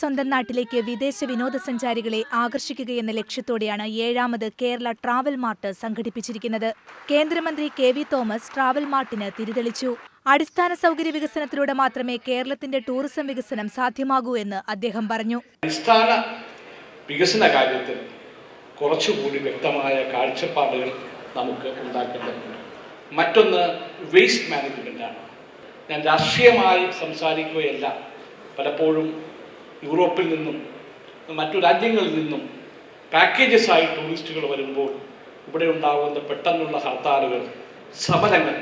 സ്വന്തം നാട്ടിലേക്ക് വിദേശ വിനോദസഞ്ചാരികളെ ആകർഷിക്കുകയെന്ന ലക്ഷ്യത്തോടെയാണ് ഏഴാമത് കേരള ട്രാവൽ മാർട്ട് സംഘടിപ്പിച്ചിരിക്കുന്നത്. കേന്ദ്രമന്ത്രി കെ വി തോമസ് ട്രാവൽ മാർട്ടിന് തിരിതെളിച്ചു. അടിസ്ഥാന സൗകര്യ വികസനത്തിലൂടെ മാത്രമേ കേരളത്തിന്റെ ടൂറിസം വികസനം സാധ്യമാകൂ എന്ന് അദ്ദേഹം പറഞ്ഞു. അടിസ്ഥാന വികസന കാര്യത്തിൽ കുറച്ചുകൂടി വ്യക്തമായ കാഴ്ചപ്പാടുകൾ നമുക്ക് ഉണ്ടാക്കേണ്ടതുണ്ട്. മറ്റൊന്ന് വേസ്റ്റ് മാനേജ്മെന്റ് ആണ്. ഞാൻ രാഷ്ട്രീയമായി സംസാരിക്കുകയല്ല. പലപ്പോഴും യൂറോപ്പിൽ നിന്നും മറ്റു രാജ്യങ്ങളിൽ നിന്നും പാക്കേജസായി ടൂറിസ്റ്റുകൾ വരുമ്പോൾ ഇവിടെ ഉണ്ടാകുന്ന പെട്ടെന്നുള്ള ഹർത്താലുകൾ സമരങ്ങൾ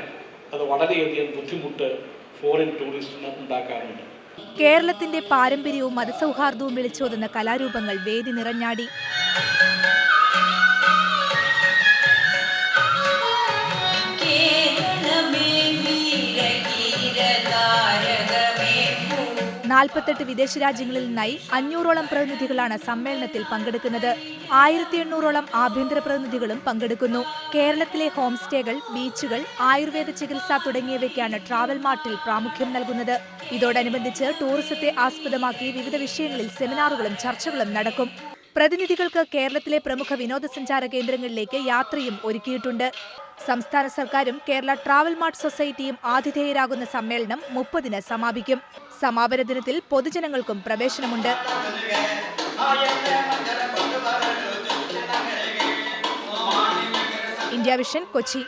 അത് വളരെയധികം ബുദ്ധിമുട്ട് ഫോറിൻ ടൂറിസ്റ്റിന് ഉണ്ടാക്കാറുണ്ട്. കേരളത്തിന്റെ പാരമ്പര്യവും മതസൗഹാർദ്ദവും വിളിച്ചോതുന്ന കലാരൂപങ്ങൾ വേദി നിറഞ്ഞാടി. നാൽപ്പത്തെട്ട് വിദേശ രാജ്യങ്ങളിൽ നിന്നായി അഞ്ഞൂറോളം പ്രതിനിധികളാണ് സമ്മേളനത്തിൽ പങ്കെടുക്കുന്നത്. ആയിരത്തി എണ്ണൂറോളം ആഭ്യന്തര പ്രതിനിധികളും പങ്കെടുക്കുന്നു. കേരളത്തിലെ ഹോം സ്റ്റേകൾ ബീച്ചുകൾ ആയുർവേദ ചികിത്സ തുടങ്ങിയവയ്ക്കാണ് ട്രാവൽ മാർട്ടിൽ പ്രാമുഖ്യം നൽകുന്നത്. ഇതോടനുബന്ധിച്ച് ടൂറിസത്തെ ആസ്പദമാക്കി വിവിധ വിഷയങ്ങളിൽ സെമിനാറുകളും ചർച്ചകളും നടക്കും. പ്രതിനിധികൾക്ക് കേരളത്തിലെ പ്രമുഖ വിനോദസഞ്ചാര കേന്ദ്രങ്ങളിലേക്ക് യാത്രയും ഒരുക്കിയിട്ടുണ്ട്. സംസ്ഥാന സർക്കാരും കേരള ട്രാവൽ മാർട്ട് സൊസൈറ്റിയും ആതിഥേയരാകുന്ന സമ്മേളനം മുപ്പതിന് സമാപിക്കും. സമാപന ദിനത്തിൽ പൊതുജനങ്ങൾക്കും പ്രവേശനമുണ്ട്. India Vision Kochi.